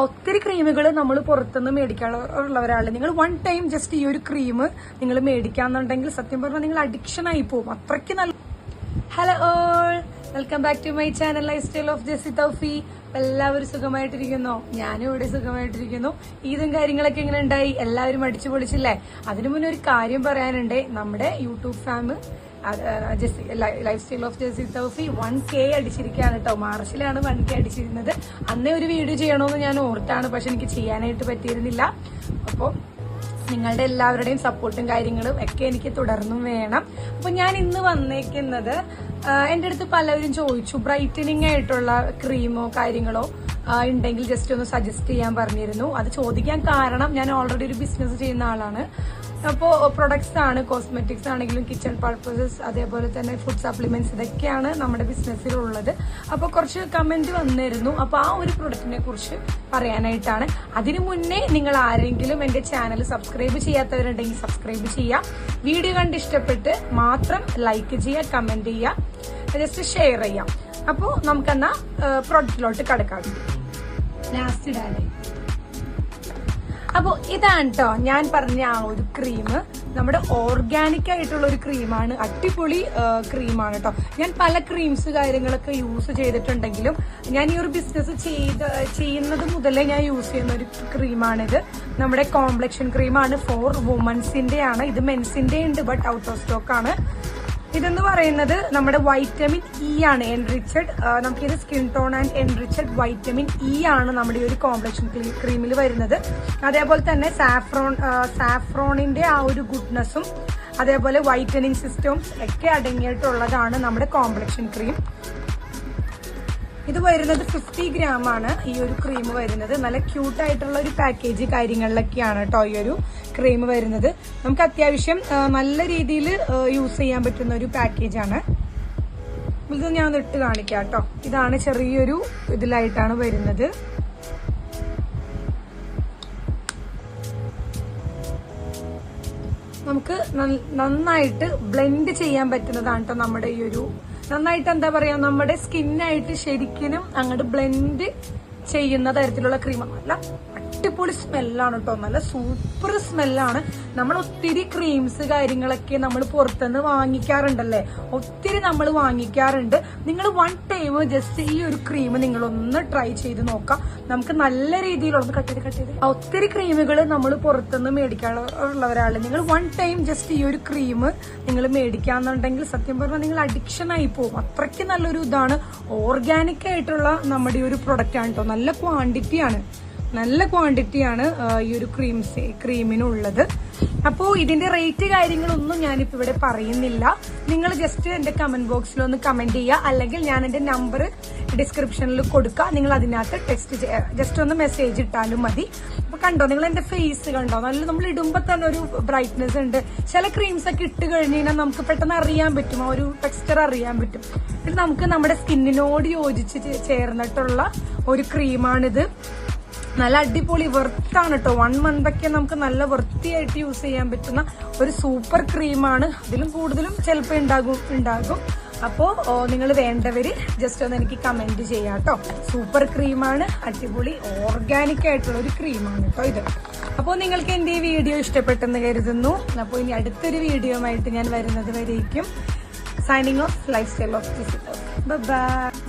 ഒത്തിരി ക്രീമുകൾ നമ്മൾ പുറത്തുനിന്ന് മേടിക്കാനുള്ളവരാണ് നിങ്ങൾ വൺ ടൈം ജസ്റ്റ് ഈ ഒരു ക്രീം നിങ്ങൾ മേടിക്കാന്നുണ്ടെങ്കിൽ സത്യം പറഞ്ഞാൽ നിങ്ങൾ അഡിക്ഷൻ ആയി പോകും. അത്രയ്ക്ക് നല്ല hello all welcome back to my channel lifestyle of Jessy Thoufi എല്ലാവരും സുഖമായിട്ടിരിക്കുന്നു. ഞാനും ഇവിടെ സുഖമായിട്ടിരിക്കുന്നു. ഈദും കാര്യങ്ങളൊക്കെ എങ്ങനെ ഉണ്ടായി. എല്ലാവരും അടിച്ചു പൊളിച്ചില്ലേ അതിനു മുന്നേ ഒരു കാര്യം പറയാനുണ്ട്. നമ്മുടെ YouTube farm lifestyle of Jessy Thaufi one K അടിച്ചിരിക്കുകയാണ് കേട്ടോ. മാർച്ചിലാണ് വൺ കെ അടിച്ചിരുന്നത്. അന്നേ ഒരു വീഡിയോ ചെയ്യണമെന്ന് ഞാൻ ഓർത്താണ് പക്ഷെ എനിക്ക് ചെയ്യാനായിട്ട് പറ്റിയിരുന്നില്ല. അപ്പോൾ നിങ്ങളുടെ എല്ലാവരുടെയും സപ്പോർട്ടും കാര്യങ്ങളും ഒക്കെ എനിക്ക് തുടർന്നും വേണം. അപ്പൊ ഞാൻ ഇന്ന് വന്നേക്കുന്നത് എന്റെ അടുത്ത് പലവരും ചോദിച്ചു ബ്രൈറ്റനിങ് ആയിട്ടുള്ള ക്രീമോ കാര്യങ്ങളോ ഉണ്ടെങ്കിൽ ജസ്റ്റ് ഒന്ന് സജസ്റ്റ് ചെയ്യാൻ പറഞ്ഞിരുന്നു. അത് ചോദിക്കാൻ കാരണം ഞാൻ ഓൾറെഡി ഒരു ബിസിനസ് ചെയ്യുന്ന ആളാണ്. അപ്പോൾ പ്രൊഡക്ട്സ് ആണ് കോസ്മെറ്റിക്സ് ആണെങ്കിലും കിച്ചൺ പർപ്പസസ് അതേപോലെ തന്നെ ഫുഡ് സപ്ലിമെന്റ്സ് ഇതൊക്കെയാണ് നമ്മുടെ ബിസിനസ്സിലുള്ളത് അപ്പോൾ കുറച്ച് കമന്റ് വന്നിരുന്നു. അപ്പോൾ ആ ഒരു പ്രൊഡക്റ്റിനെ കുറിച്ച് പറയാനായിട്ടാണ്. അതിനു മുന്നേ നിങ്ങൾ ആരെങ്കിലും എന്റെ ചാനൽ സബ്സ്ക്രൈബ് ചെയ്യാത്തവരുണ്ടെങ്കിൽ സബ്സ്ക്രൈബ് ചെയ്യാം. വീഡിയോ കണ്ട് ഇഷ്ടപ്പെട്ട് മാത്രം ലൈക്ക് ചെയ്യുക കമന്റ് ചെയ്യുക ജസ്റ്റ് ഷെയർ ചെയ്യാം. അപ്പോൾ നമുക്കെന്നാ പ്രൊഡക്റ്റിലോട്ട് കിടക്കാം. ലാസ്റ്റ് ഇടാനേ അപ്പോൾ ഇതാണ് കേട്ടോ ഞാൻ പറഞ്ഞ ആ ഒരു ക്രീം നമ്മുടെ ഓർഗാനിക് ആയിട്ടുള്ള ഒരു ക്രീമാണ് അടിപൊളി ക്രീമാണ് കേട്ടോ ഞാൻ പല ക്രീംസ് കാര്യങ്ങളൊക്കെ യൂസ് ചെയ്തിട്ടുണ്ടെങ്കിലും ഞാൻ ഈ ഒരു ബിസിനസ് ചെയ്ത് ചെയ്യുന്നത് മുതലേ ഞാൻ യൂസ് ചെയ്യുന്ന ഒരു ക്രീമാണിത് നമ്മുടെ കോംപ്ലക്ഷൻ ക്രീമാണ് ഫോർ വുമൻസിന്റെ ആണ് ഇത് മെൻസിന്റെ ഉണ്ട് ബട്ട് ഔട്ട് ഓഫ് സ്റ്റോക്ക് ആണ്. ഇതെന്ന് പറയുന്നത് നമ്മുടെ വൈറ്റമിൻ ഇ ആണ് എൻറിച്ചഡ് നമുക്കിത് skin tone and enriched vitamin E ആണ് നമ്മുടെ ഈ ഒരു കോംപ്ലക്ഷൻ ക്രീമിൽ വരുന്നത്. അതേപോലെ തന്നെ സാഫ്രോൺ സാഫ്രോണിന്റെ ആ ഒരു ഗുഡ്നെസ്സും അതേപോലെ വൈറ്റനിങ് സിസ്റ്റവും ഒക്കെ അടങ്ങിയിട്ടുള്ളതാണ് നമ്മുടെ കോംപ്ലക്ഷൻ ക്രീം ഇത് വരുന്നത് ഫിഫ്റ്റി ഗ്രാം ആണ്. ഈ ഒരു ക്രീം വരുന്നത്. നല്ല ക്യൂട്ട് ആയിട്ടുള്ള ഒരു പാക്കേജ് കാര്യങ്ങളിലൊക്കെയാണ് കേട്ടോ ഈ ഒരു ക്രീം വരുന്നത്. നമുക്ക് അത്യാവശ്യം നല്ല രീതിയിൽ യൂസ് ചെയ്യാൻ പറ്റുന്ന ഒരു പാക്കേജ് ആണ്. ഇത് ഞാൻ ഒന്ന് ഇട്ട് കാണിക്കാം കേട്ടോ ഇതാണ് ചെറിയൊരു ഇതിലായിട്ടാണ് വരുന്നത്. നമുക്ക് നന്നായിട്ട് ബ്ലെൻഡ് ചെയ്യാൻ പറ്റുന്നതാണ് കേട്ടോ നമ്മുടെ ഈ ഒരു നന്നായിട്ട് എന്താ പറയാ നമ്മുടെ സ്കിന്നായിട്ട് ശരിക്കും അങ്ങോട്ട് ബ്ലെൻഡ് ചെയ്യുന്ന തരത്തിലുള്ള ക്രീമാണ് നല്ല അടിപൊളി സ്മെല്ലാണ് കേട്ടോ നല്ല സൂപ്പർ സ്മെല്ലാണ്. നമ്മൾ ഒത്തിരി ക്രീംസ് കാര്യങ്ങളൊക്കെ നമ്മൾ പുറത്തുനിന്ന് വാങ്ങിക്കാറുണ്ടല്ലേ? ഒത്തിരി നമ്മൾ വാങ്ങിക്കാറുണ്ട്. നിങ്ങൾ വൺ ടൈം ജസ്റ്റ് ഈ ഒരു ക്രീം നിങ്ങൾ ഒന്ന് ട്രൈ ചെയ്ത് നോക്കാം. നമുക്ക് നല്ല രീതിയിലുള്ള കട്ട് ചെയ്ത് കട്ട് ചെയ്ത്. ഒത്തിരി ക്രീമുകൾ നമ്മൾ പുറത്തുനിന്ന് മേടിക്കാനുള്ളവരാണ് നിങ്ങൾ വൺ ടൈം ജസ്റ്റ് ഈ ഒരു ക്രീം നിങ്ങൾ മേടിക്കാന്നുണ്ടെങ്കിൽ സത്യം പറഞ്ഞാൽ നിങ്ങൾ അഡിക്ഷൻ ആയി പോകും. അത്രയ്ക്ക് നല്ലൊരു ഇതാണ്. ഓർഗാനിക് ആയിട്ടുള്ള നമ്മുടെ ഒരു പ്രൊഡക്റ്റ് ആണ് കേട്ടോ നല്ല ക്വാണ്ടിറ്റിയാണ് നല്ല ക്വാണ്ടിറ്റിയാണ് ഈ ഒരു ക്രീംസ് ക്രീമിനുള്ളത് അപ്പോൾ ഇതിന്റെ റേറ്റ് കാര്യങ്ങളൊന്നും ഞാനിപ്പോൾ ഇവിടെ പറയുന്നില്ല. നിങ്ങൾ ജസ്റ്റ് എന്റെ കമന്റ് ബോക്സിൽ ഒന്ന് കമന്റ് ചെയ്യുക. അല്ലെങ്കിൽ ഞാൻ എന്റെ നമ്പർ ഡിസ്ക്രിപ്ഷനിൽ കൊടുക്കുക നിങ്ങൾ അതിനകത്ത് ടെക്സ്റ്റ് ജസ്റ്റ് ഒന്ന് മെസ്സേജ് ഇട്ടാലും മതി. അപ്പൊ കണ്ടോ നിങ്ങൾ എന്റെ ഫേസ് കണ്ടോ? നല്ല നമ്മൾ ഇടുമ്പോൾ തന്നെ ഒരു ബ്രൈറ്റ്നെസ് ഉണ്ട്. ചില ക്രീംസ് ഒക്കെ ഇട്ട് കഴിഞ്ഞ് കഴിഞ്ഞാൽ നമുക്ക് പെട്ടെന്ന് അറിയാൻ പറ്റും. ആ ഒരു ടെക്സ്ചർ അറിയാൻ പറ്റും. ഇത് നമുക്ക് നമ്മുടെ സ്കിന്നിനോട് യോജിച്ച് ചേർന്നിട്ടുള്ള ഒരു ക്രീമാണിത് നല്ല അടിപൊളി വെർത്താണ് കേട്ടോ വൺ മന്ത് ഒക്കെ നമുക്ക് നല്ല വൃത്തിയായിട്ട് യൂസ് ചെയ്യാൻ പറ്റുന്ന ഒരു സൂപ്പർ ക്രീമാണ് അതിലും കൂടുതലും ചിലപ്പോൾ ഉണ്ടാകും ഉണ്ടാകും. അപ്പോൾ നിങ്ങൾ വേണ്ടവര് ജസ്റ്റ് ഒന്ന് എനിക്ക് കമന്റ് ചെയ്യാം കേട്ടോ സൂപ്പർ ക്രീമാണ് അടിപൊളി ഓർഗാനിക് ആയിട്ടുള്ള ഒരു ക്രീമാണ് കേട്ടോ ഇത്. അപ്പോൾ നിങ്ങൾക്ക് എന്റെ ഈ വീഡിയോ ഇഷ്ടപ്പെട്ടെന്ന് കരുതുന്നു. അപ്പോൾ ഇനി അടുത്തൊരു വീഡിയോ ആയിട്ട് ഞാൻ വരുന്നത് വരേക്കും. Signing off lifestyle of bye